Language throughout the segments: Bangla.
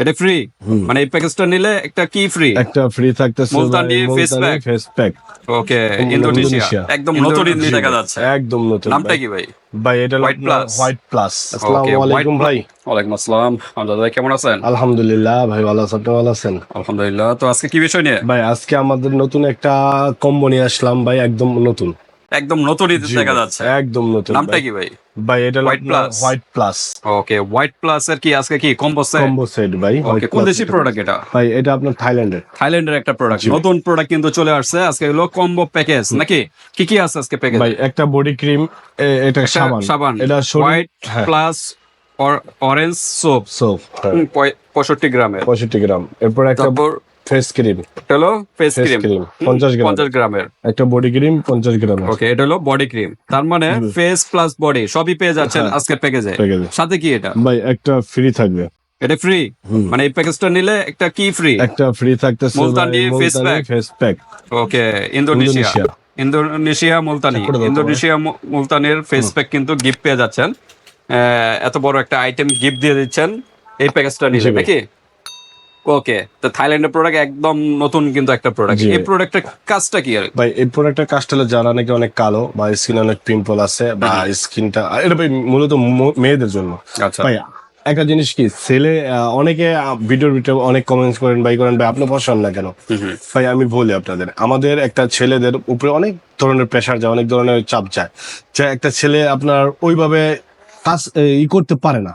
এটা ফ্রি মানে এই প্যাকেজটা নিলে একটা কি ফ্রি একটা ফ্রি থাকতেছে Multani face pack। Face pack okay Indonesia একদম নতুন ইন্দি দেখা যাচ্ছে। একদম নতুন নামটা। কি ভাই? ভাই এটা White Plus। হোয়াইট প্লাস আসসালামু আলাইকুম ভাই। ওয়ালাইকুম আসসালাম। হামজা ভাই কেমন আছেন? আলহামদুলিল্লাহ ভাই ভালো আছেন আপনি ভালো আছেন? আলহামদুলিল্লাহ। তো আজকে কি বিষয় নিয়ে? ভাই আজকে আমাদের নতুন একটা কম্বো নিয়ে আসলাম ভাই একদম নতুন। একদম নতুন দেখা যাচ্ছে। একদম নতুন নামটা কি ভাই? ভাই এটা white Plus। White plus okay white plus এর কি আজকে কি কম্বো সেট কম্বো সেট ভাই ওকে কোন দেশি প্রোডাক্ট এটা? ভাই এটা আপনার থাইল্যান্ডের থাইল্যান্ডের একটা প্রোডাক্ট নতুন প্রোডাক্ট কিন্তু চলে আসছে। আজকে হলো কম্বো প্যাকেজ নাকি? কি কি আছে আজকে প্যাকেজ ভাই একটা বডি ক্রিম এটা সাবান। সাবান। এটা হোয়াইট হ্যাঁ। প্লাস অরেঞ্জ সোপ সোপ পঁয়ষট্টি গ্রামের। পঁয়ষট্টি গ্রাম। এরপর একটা ফেস ক্রিম। এটা হলো ফেস ফেস ক্রিম। পঞ্চাশ গ্রাম। পঞ্চাশ গ্রামের। একটা বডি ক্রিম পঞ্চাশ গ্রাম ওকে এটা হলো বডি ক্রিম। তার মানে ফেস প্লাস বডি সবই পেয়ে যাচ্ছেন হ্যাঁ। আজকের প্যাকেজে। সাথে কি এটা? ভাই একটা ফ্রি থাকবে। এটা ফ্রি মানে এই প্যাকেজটা নিলে একটা কি ফ্রি একটা ফ্রি থাকতেছে Multani face pack। Face pack okay Indonesia. Indonesia. Multani. Indonesia মুলতানির face pack কিন্তু গিফট পেয়ে যাচ্ছেন। এত বড় একটা আইটেম গিফট দিয়ে দিচ্ছেন। এই প্যাকেজটা নিলে নাকি? ওকে তো থাইল্যান্ডের প্রোডাক্ট একদম নতুন কিন্তু একটা প্রোডাক্ট এই। প্রোডাক্টের কাজটা কি আর? ভাই এই প্রোডাক্টের কাজটা হলো যারা নাকি অনেক কালো বা স্কিন অনেক পিম্পল আছে বা স্কিনটা এটা ভাই মূলত মেয়েদের জন্য। আচ্ছা। ভাই একটা জিনিস কি ছেলে অনেকে ভিডিওর ভিডিও অনেক কমেন্টস করেন ভাই করেন ভাই আপনি বসান না কেন। ভাই আমি বলি আপনাদের আমাদের একটা ছেলেদের উপরে অনেক ধরনের প্রেশার যায় অনেক ধরনের চাপ যায়। যে একটা ছেলে আপনার ওইভাবে কাজ ই করতে পারে না।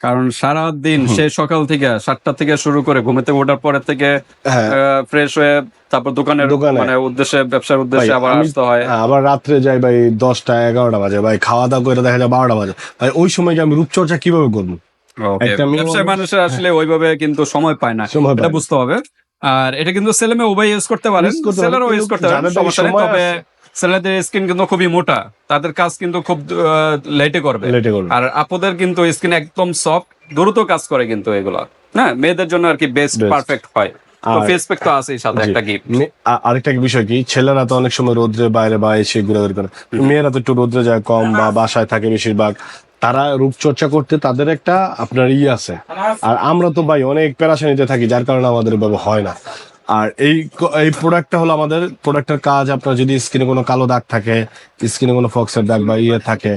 কারণ সারা দিন সে সকাল থেকে সাতটা থেকে শুরু করে ঘুমেতে ওঠার পরে থেকে হ্যাঁ। ফ্রেশ হয়ে তারপর দোকানের দোকানে। মানে উদ্দেশ্যে ব্যবসার উদ্দেশ্যে আবার আসতে হয়। হ্যাঁ, আবার রাত্রে যাই ভাই দশটা এগারোটা বাজে। ভাই খাওয়া দাওয়া করে দেখা যায় বারোটা বাজে। ভাই ওই সময় আমি রূপচর্চা কীভাবে করব? একটা ব্যবসায় মানুষের আসলে ওইভাবে কিন্তু সময় পায় না। এটা বুঝতে হবে। আর এটা কিন্তু ছেলে মেয়ে উভয় ইউজ করতে পারে, ছেলেরাও ইউজ করতে যাদের সমস্যা নেই তবে। ছেলেদের স্কিন কিন্তু খুবই মোটা। তাদের কাজ কিন্তু খুব লেটে করবে। লেটে করবে। আর আপুদের কিন্তু স্কিন একদম সফট দ্রুত কাজ করে কিন্তু এগুলা। হ্যাঁ মেয়েদের জন্য আর কি বেস্ট পারফেক্ট হয়। আরেকটা বিষয় কি? ছেলেরা তো অনেক সময় রোদ্রে বাইরে বা এসে ঘুরাঘুরি করে। মেয়েরা তো একটু রোদ্রে যায় কম বা বাসায় থাকে বেশিরভাগ। তারা রূপচর্চা করতে তাদের একটা আপনার ই আছে। আর আমরা তো ভাই অনেক প্যারাশানিতে থাকি যার কারণে আমাদের এভাবে হয় না। আর এই এই প্রোডাক্টটা হলো আমাদের প্রোডাক্টের কাজ আপনার যদি স্কিনে কোনো কালো দাগ থাকে স্কিনে কোনো ফক্সের দাগ বা ইয়ে থাকে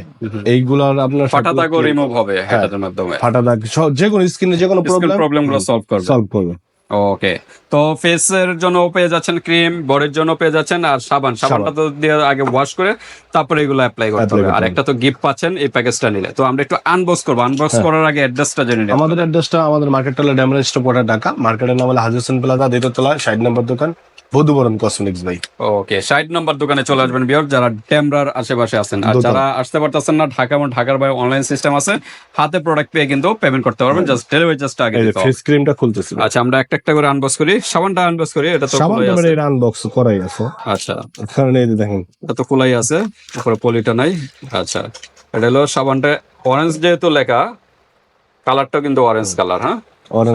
এইগুলোর আপনার ফাটা দাগ রিমুভ হবে হ্যাঁ। মাধ্যমে। ফাটা দাগ যে কোনো স্কিনে যে কোনো প্রবলেম প্রবলেমগুলো সলভ করবে। সলভ করবে। ওকে। তো ফেসের জন্য পেয়ে যাচ্ছেন ক্রিম বডির জন্য পেয়ে যাচ্ছেন আর সাবান। সাবানটা তো দিয়ে আগে ওয়াশ করে তারপরে এগুলো অ্যাপ্লাই করতে হবে। আর একটা তো গিফট পাচ্ছেন এই প্যাকেজটা নিলে। তো আমরা একটু আনবক্স করব। আনবক্স করার আগে অ্যাড্রেসটা জেনে নিই। আমাদের অ্যাড্রেসটা আমাদের মার্কেট টলে ড্যামরেজ স্টপ ওটা ঢাকা। মার্কেটের নাম হলো হাজি হোসেন প্লাজা দ্বিতীয়তলা ষাট নম্বর দোকান। বধুবরণ কসমেটিক্স ভাই। ওকে ষাট নম্বর দোকানে চলে আসবেন বিয়র যারা টেমরার আশেপাশে আছেন। আর যারা আসতে পারতেছেন না ঢাকা এবং ঢাকার বাইরে অনলাইন সিস্টেম আছে হাতে প্রোডাক্ট পেয়ে কিন্তু পেমেন্ট করতে পারবেন জাস্ট ডেলিভারি জাস্টটা আগে। ফেস ক্রিমটা খুলতেছি। আচ্ছা আমরা একটা একটা করে আনবক্স করি। সাবানটা আনবক্স করি এটা তো সাবান খোলাই টাবার আছে। এর আনবক্স করাই আছে। আচ্ছা। কারণ এই দেখেন। এটা তো খোলাই আছে উপরে পলিটা নাই। আচ্ছা এটা হলো সাবানটা অরেঞ্জ যেহেতু লেখা কালারটাও কিন্তু অরেঞ্জ কালার হ্যাঁ?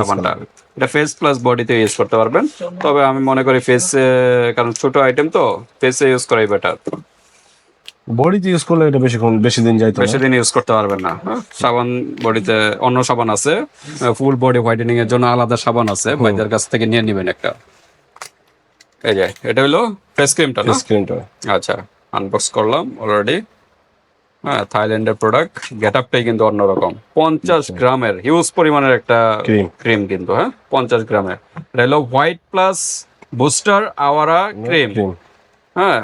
সাবানটা এটা ফেস প্লাস বডিতে ইউজ করতে পারবেন। তবে আমি মনে করি ফেস কারণ ছোট আইটেম তো ফেসে ইউজ করাই বেটার বডিতে ইউজ করলে এটা বেশিক্ষণ বেশি দিন যাইতো বেশি দিন ইউজ করতে পারবেন না। হ্যাঁ? সাবান বডিতে অন্য সাবান আছে। ফুল বডি হোয়াইটেনিং এর জন্য আলাদা সাবান আছে। ভাইদের কাছ থেকে নিয়ে নেবেন একটা। এই যে এটা হলো ফেস ক্রিমটা ফেস ক্রিমটা আচ্ছা আনবক্স করলাম অলরেডি হ্যাঁ থাইল্যান্ডের প্রোডাক্ট গেট আপটাই কিন্তু অন্যরকম। পঞ্চাশ গ্রামের হিউজ পরিমাণের একটা ক্রিম কিন্তু হ্যাঁ? পঞ্চাশ গ্রামের। হলো white plus booster Awara cream হ্যাঁ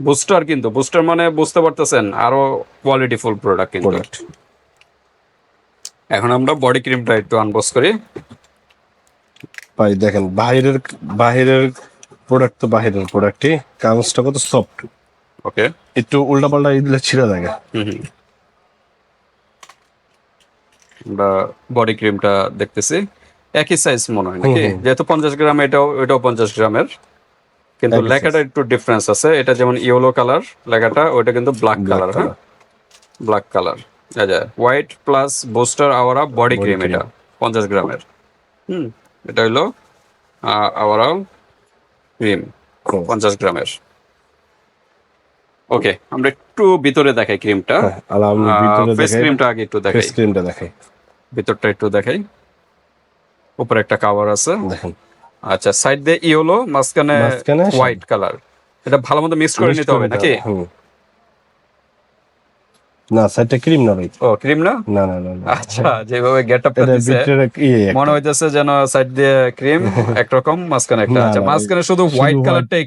বুস্টার কিন্তু বুস্টার মানে বুঝতে পারতেছেন আরও কোয়ালিটি ফুল প্রোডাক্ট কিন্তু এখন আমরা বডি ক্রিমটা একটু আনবক্স করি। ভাই দেখেন বাইরের বাইরের প্রোডাক্ট তো বাইরের প্রোডাক্টই কাগজটা কত সফট ওকে একটু উল্টা পাল্টা দিলে ছিঁড়ে থাকে আমরা বডি ক্রিমটা দেখতেছি। একই সাইজ মনে হয় নাকি। যেহেতু পঞ্চাশ গ্রাম এটাও এটাও পঞ্চাশ গ্রামের। কিন্তু লেখাটা একটু ডিফারেন্স আছে। এটা যেমন ইয়েলো কালার লেখাটা ওইটা কিন্তু ব্ল্যাক কালার হ্যাঁ? ব্ল্যাক কালার আচ্ছা white plus booster Awara body cream এটা পঞ্চাশ গ্রামের। হুম এটা হলো আওয়ারা ক্রিম পঞ্চাশ গ্রামের। ওকে আমরা একটু ভিতরে দেখাই ক্রিমটা। হ্যাঁ, ফেস ক্রিমটা আগে একটু দেখাই। ফেস ক্রিমটা দেখাই। ভিতরটা একটু দেখাই। উপরে একটা কাভার আছে। দেখেন। আচ্ছা সাইড দিয়ে ইয়েলো মাঝখানে মাঝখানে হোয়াইট কালার এটা ভালো মতো মিক্স করে নিতে হবে নাকি? না সাইডটা ক্রিম না ভাই। ও ক্রিম না? না না না। আচ্ছা যেভাবে গেট আপটা এটা দিছে ভিতরে একটা। মনে হইতেছে যেন সাইড দিয়ে ক্রিম একরকম মাঝখানে একটা। আচ্ছা মাঝখানে শুধু হোয়াইট কালারটাই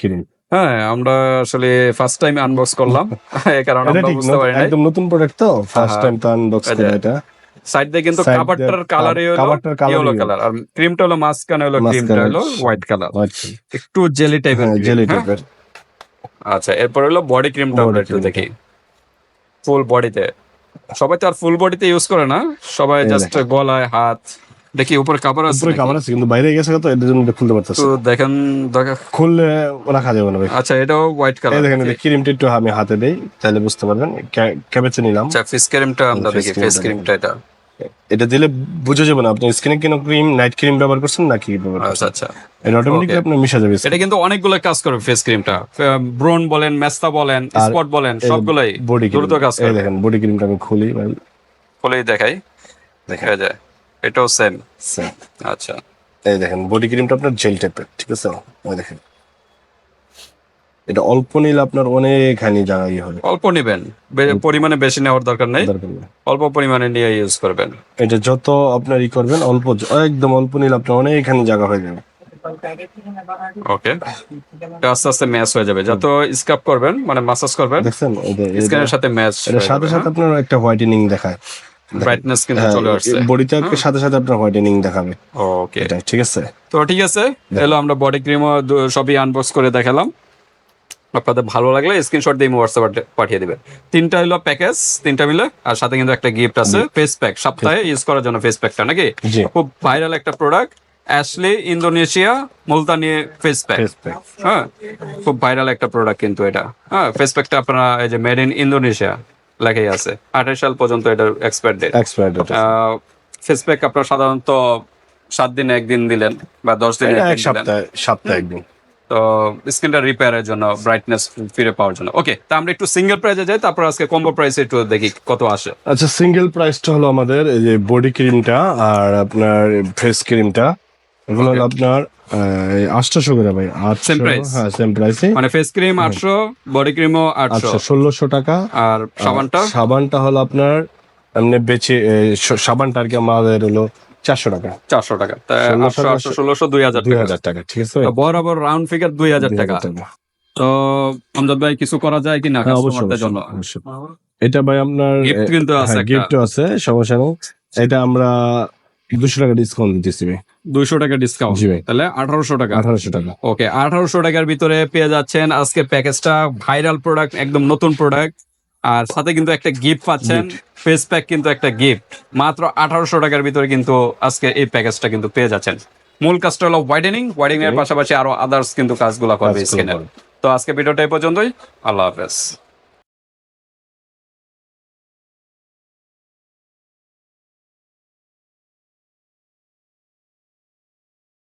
ক্রিম হ্যাঁ আমরা আসলে ফার্স্ট টাইম আনবক্স করলাম। কারণে আমরা বুঝতে পারি নাই একদম নতুন প্রোডাক্ট তো ফার্স্ট। টাইম তো আনবক্স করে এটা। সাইড দিয়ে কিন্তু কাভারটার কালারই হলো ইয়েলো কালার আর ক্রিমটা হলো মাঝখানে হলো ক্রিমটা হলো হোয়াইট কালার একটু জেলি টাইপের জেলি টাইপের আচ্ছা এরপর হলো বডি ক্রিমটা আমরা একটু দেখি। ফুল বডিতে সবাই তো আর ফুল বডিতে ইউজ করে না। সবাই জাস্ট গলায় হাত। দেখি উপরে কাপড় আছে উপরে কাভার আছে কিন্তু বাইরে গেছে তো এর জন্য খুলতে পারতেছে তো দেখেন দেখা খুললে রাখা যাবে না ভাই। আচ্ছা এটাও হোয়াইট এই কালার দেখেন ক্রিমটা একটু আমি হাতে দেই তাহলে বুঝতে পারবেন। ক্যাবেচে নিলাম। আচ্ছা ফেস ক্রিমটা আমরা দেখি ফেস ক্রিমটা এটা। এটা দিলে বুঝে যাবে না আপনি স্কিনে কেন ক্রিম নাইট ক্রিম ব্যবহার করছেন নাকি ব্যবহার আচ্ছা আচ্ছা। এটা অটোমেটিকলি Okay. আপনার মিশা যাবে এটা কিন্তু অনেকগুলো কাজ করবে ফেস ক্রিমটা ব্রন বলেন মেস্তা বলেন স্পট বলেন সবগুলাই দ্রুত কাজ এই করবে দেখেন বডি ক্রিমটা আমি খুলি ভাই। খুলেই দেখাই। দেখা যায়। এটাও সেম Same. আচ্ছা। এই দেখেন বডি ক্রিমটা আপনার জেল টাইপের ঠিক আছে? ওই দেখেন। এটা অল্প নিলে আপনার অনেকখানি জায়গা ইয়ে হবে। অল্প নেবেন। পরিমাণে বেশি নেওয়ার দরকার নেই। অল্প পরিমাণে নিয়ে ইউজ করবেন। এটা যত আপনার ই করবেন অল্প একদম অল্প নিলে আপনার অনেকখানি জায়গা হয়ে যাবে। ওকে আস্তে আস্তে ম্যাচ হয়ে যাবে। যত স্কাপ করবেন মানে মাসাজ করবেন দেখছেন? স্কিনের সাথে ম্যাচ সাথে সাথে আপনার একটা হোয়াইটেনিং দেখায়। ব্রাইটনেস কিন্তু হ্যাঁ, চলে আসছে। বডিতে সাথে সাথে আপনার হোয়াইটেনিং দেখাবে। ওকে এটা ঠিক আছে? তো ঠিক আছে আমরা বডি ক্রিমও সবই আনবক্স করে দেখালাম। আপনাদের ভালো লাগলে স্ক্রিনশট দিয়ে হোয়াটসঅ্যাপ পাঠিয়ে দিবেন। তিনটা হলো প্যাকেজ তিনটা মিলে আর সাথে কিন্তু একটা গিফট আছে ফেস প্যাক সপ্তাহে ইউজ করার জন্য ফেস প্যাকটা নাকি? খুব ভাইরাল একটা product Ashley Indonesia Multani face pack. হ্যাঁ খুব ভাইরাল একটা প্রোডাক্ট কিন্তু এটা। হ্যাঁ ফেস প্যাকটা আপনারা এই যে মেড ইন ইন্দোনেশিয়া লেখাই আছে। আঠাশ সাল পর্যন্ত এটার এক্সপায়ার ডেট এক্সপায়ার্ড এটা ফেস প্যাক আপনারা সাধারণত সাত দিনে একদিন দিলেন বা দশ দিনে এক সপ্তাহে সপ্তাহে একদিন। তো স্ক্রিনটা রিপেয়ারের জন্য ব্রাইটনেস ফিরে পাওয়ার জন্য। ওকে তা আমরা একটু সিঙ্গেল প্রাইসে যাই তারপর আজকে কম্বো প্রাইসে একটু দেখি কত আসে। আচ্ছা সিঙ্গেল প্রাইসটা হলো আমাদের এই যে বডি ক্রিমটা আর আপনার ফেস ক্রিমটা এগুলো হলো আপনার করে ভাই আটশো? হ্যাঁ সেম প্রাইসে মানে ফেস ক্রিম আটশো বডি ক্রিমও আটশো। আচ্ছা ষোলোশো টাকা। আর সাবানটা? সাবানটা হলো আপনার এমনি বেচে সাবানটা আর কি আমাদের হলো চারশো টাকা। চারশো টাকা। আটশো ষোলোশো দুই হাজার দুই হাজার টাকা ঠিক আছে? বরাবর রাউন্ড ফিগার দুই হাজার টাকা। তো আমজাদ ভাই কিছু করা যায় হ্যাঁ কাস্টমারদের জন্য? অবশ্যই, অবশ্যই। এটা ভাই আপনার কিন্তু আছে একটা। গিফট আছে সমস্যা নেই। এটা আমরা দুশো টাকা ডিসকাউন্ট দিতেছি ভাই। দুইশো টাকা ডিসকাউন্ট তাহলে আঠারোশো টাকা। আঠারোশো টাকা। ওকে আঠারোশো টাকার ভিতরে পেয়ে যাচ্ছেন আজকে প্যাকেজটা ভাইরাল প্রোডাক্ট একদম নতুন প্রোডাক্ট আর সাথে কিন্তু একটা গিফট পাচ্ছেন। ফেস প্যাক কিন্তু একটা গিফট মাত্র আঠারোশো টাকার ভিতরে কিন্তু আজকে এই প্যাকেজটা কিন্তু পেয়ে যাচ্ছেন। মূল কাজটা হলো হোয়াইটেনিং হোয়াইটেনিং এর পাশাপাশি আরও আদার্স কিন্তু কাজগুলো করবে স্কিনের করবে। তো আজকে ভিডিওটা এই পর্যন্তই। আল্লাহ হাফেজ।